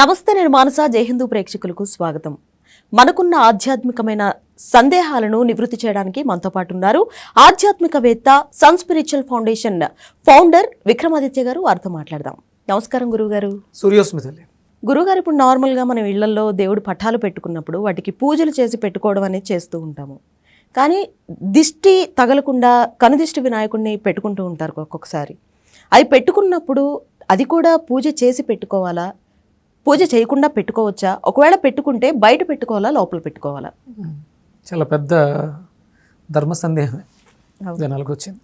నమస్తే నేను మానస జై హిందూ ప్రేక్షకులకు స్వాగతం. మనకున్న ఆధ్యాత్మికమైన సందేహాలను నివృత్తి చేయడానికి మనతో పాటు ఉన్నారు ఆధ్యాత్మికవేత్త Sun Spiritual Foundation founder Vikramaditya గారు. వారితో మాట్లాడదాం. నమస్కారం గురుగారు సూర్యోస్మితల్లి గురుగారు ఇప్పుడు నార్మల్గా మనం ఇళ్ళలో దేవుడి పటాలు పెట్టుకున్నప్పుడు వాటికి పూజలు చేసి పెట్టుకోవడం అనేది చేస్తూ ఉంటాము. కానీ దిష్టి తగలకుండా కనుదిష్టి వినాయకుడిని పెట్టుకుంటూ ఉంటారు ఒక్కొక్కసారి. అది పెట్టుకున్నప్పుడు అది కూడా పూజ చేసి పెట్టుకోవాలా? పూజ చేయకుండా పెట్టుకోవచ్చా? ఒకవేళ పెట్టుకుంటే బయట పెట్టుకోవాలా లోపల పెట్టుకోవాలా? చాలా పెద్ద ధర్మ సందేహమే. జనాలకు వచ్చింది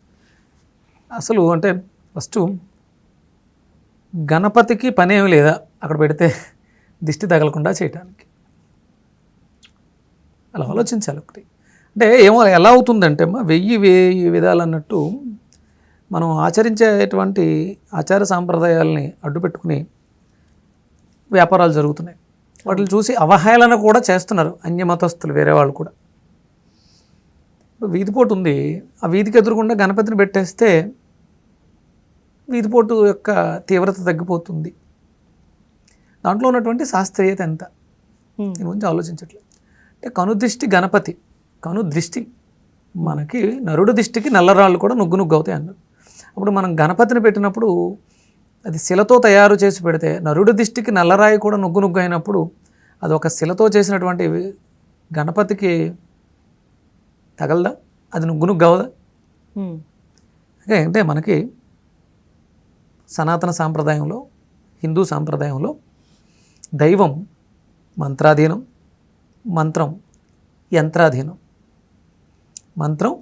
అసలు అంటే ఫస్ట్ గణపతికి పనేమి లేదా? అక్కడ పెడితే దిష్టి తగలకుండా చేయటానికి. అలా ఆలోచించాలి ఒకటి. అంటే ఏమో ఎలా అవుతుందంటే అమ్మా వెయ్యి వెయ్యి విధాలు అన్నట్టు మనం ఆచరించేటువంటి ఆచార సాంప్రదాయాలని అడ్డు పెట్టుకుని వ్యాపారాలు జరుగుతున్నాయి. వాటిని చూసి అవహేళన కూడా చేస్తున్నారు అన్య మతస్థులు వేరే వాళ్ళు కూడా. ఇప్పుడు వీధిపోటు ఉంది. ఆ వీధికి ఎదురుకుండా గణపతిని పెట్టేస్తే వీధిపోటు యొక్క తీవ్రత తగ్గిపోతుంది. దాంట్లో ఉన్నటువంటి శాస్త్రీయత ఎంత. దీని గురించి ఆలోచించట్లేదు. అంటే కనుదృష్టి గణపతి. కను దృష్టి. మనకి నరుడు దృష్టికి నల్లరాళ్ళు కూడా నుగ్గు నుగ్గు అవుతాయి అన్నారు. అప్పుడు మనం గణపతిని పెట్టినప్పుడు అది శిలతో తయారు చేసి పెడితే నరుడి దృష్టికి నల్లరాయి కూడా నుగ్గు నుగ్గు అయినప్పుడు అది ఒక శిలతో చేసినటువంటి గణపతికి తగలదా? అది నుగ్గు నుగ్గు అవదా అంటే మనకి సనాతన సాంప్రదాయంలో హిందూ సాంప్రదాయంలో దైవం మంత్రాధీనం మంత్రం యంత్రాధీనం మంత్రం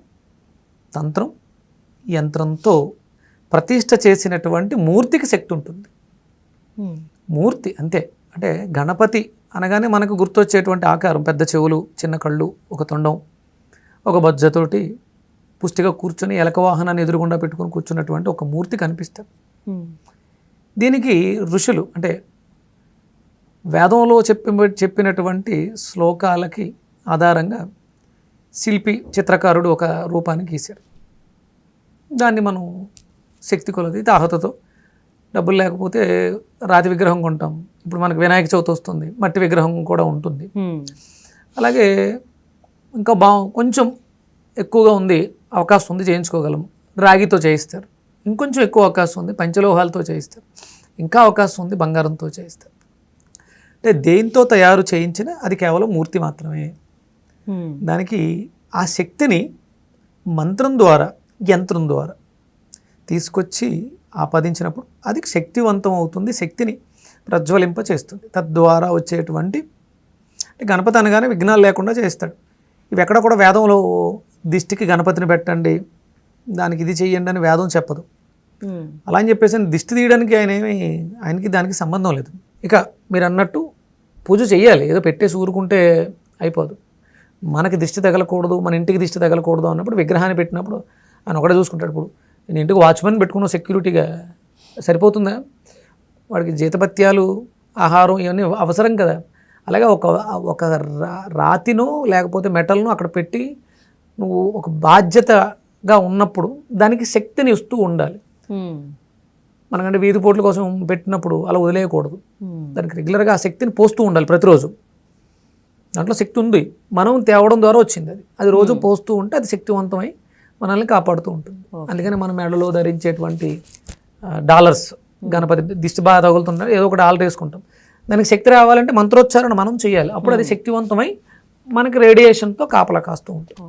తంత్రం యంత్రంతో ప్రతిష్ఠ చేసినటువంటి మూర్తికి శక్తి ఉంటుంది. ఉమ్. మూర్తి అంతే. అంటే గణపతి అనగానే మనకు గుర్తొచ్చేటువంటి ఆకారం. పెద్ద చెవులు చిన్న కళ్ళు ఒక తొండం ఒక బజ్జతోటి పుష్టిగా కూర్చొని ఎలక వాహనాన్ని ఎదురుగుండా పెట్టుకొని కూర్చున్నటువంటి ఒక మూర్తి కనిపిస్తుంది ఉమ్. దీనికి ఋషులు అంటే వేదంలో చెప్పి చెప్పినటువంటి శ్లోకాలకి ఆధారంగా శిల్పి చిత్రకారుడు ఒక రూపాన్ని గీశాడు. దాన్ని మనం శక్తి కొలది దాహతతో డబ్బులు లేకపోతే రాతి విగ్రహం కొంటాం. ఇప్పుడు మనకు వినాయక చవితి వస్తుంది మట్టి విగ్రహం కూడా ఉంటుంది. అలాగే ఇంకా బా కొంచెం ఎక్కువగా ఉంది అవకాశం ఉంది చేయించుకోగలం. రాగితో చేయిస్తారు. ఇంకొంచెం ఎక్కువ అవకాశం ఉంది పంచలోహాలతో చేయిస్తారు. ఇంకా అవకాశం ఉంది బంగారంతో చేయిస్తారు. అంటే దేంతో తయారు చేయించిన అది కేవలం మూర్తి మాత్రమే. దానికి ఆ శక్తిని మంత్రం ద్వారా యంత్రం ద్వారా తీసుకొచ్చి ఆపాదించినప్పుడు అది శక్తివంతం అవుతుంది శక్తిని ప్రజ్వలింప చేస్తుంది తద్వారా వచ్చేటువంటి అంటే గణపతి అనగానే విఘ్నాలు లేకుండా చేస్తాడు. ఇవి ఎక్కడ కూడా వేదంలో దిష్టికి గణపతిని పెట్టండి దానికి ఇది చెయ్యండి అని వేదం చెప్పదు. అలా అని చెప్పేసి దిష్టి తీయడానికి ఆయన ఏమి ఆయనకి దానికి సంబంధం లేదు. ఇక మీరు అన్నట్టు పూజ చెయ్యాలి ఏదో పెట్టేసి ఊరుకుంటే అయిపోదు. మనకి దిష్టి తగలకూడదు మన ఇంటికి దిష్టి తగలకూడదు అన్నప్పుడు విగ్రహాన్ని పెట్టినప్పుడు ఆయన ఒకటే చూసుకుంటాడు. ఇప్పుడు నేను ఇంటికి వాచ్మెన్ పెట్టుకున్న సెక్యూరిటీగా సరిపోతుందా? వాడికి జీతపత్యాలు ఆహారం ఇవన్నీ అవసరం కదా. అలాగే ఒక ఒక రా- రాతినో లేకపోతే మెటల్ను అక్కడ పెట్టి నువ్వు ఒక బాధ్యతగా ఉన్నప్పుడు దానికి శక్తిని ఇస్తూ ఉండాలి. మనకంటే వీధి పోట్ల కోసం పెట్టినప్పుడు అలా వదిలేయకూడదు. దానికి రెగ్యులర్గా ఆ శక్తిని పోస్తూ ఉండాలి ప్రతిరోజు. దాంట్లో శక్తి ఉంది. మనం తేవడం ద్వారా వచ్చింది అది. అది రోజు పోస్తూ ఉంటే అది శక్తివంతమై మనల్ని కాపాడుతూ ఉంటుంది. అందుకని మన మెడలో ధరించేటువంటి డాలర్స్ గణపతి దిష్టి బాగా తగులుతుంటే ఏదో ఒక డాలర్ వేసుకుంటాం. దానికి శక్తి రావాలంటే మంత్రోచ్చారణ మనం చేయాలి. అప్పుడు అది శక్తివంతమై మనకి రేడియేషన్తో కాపలా కాస్తూ ఉంటుంది.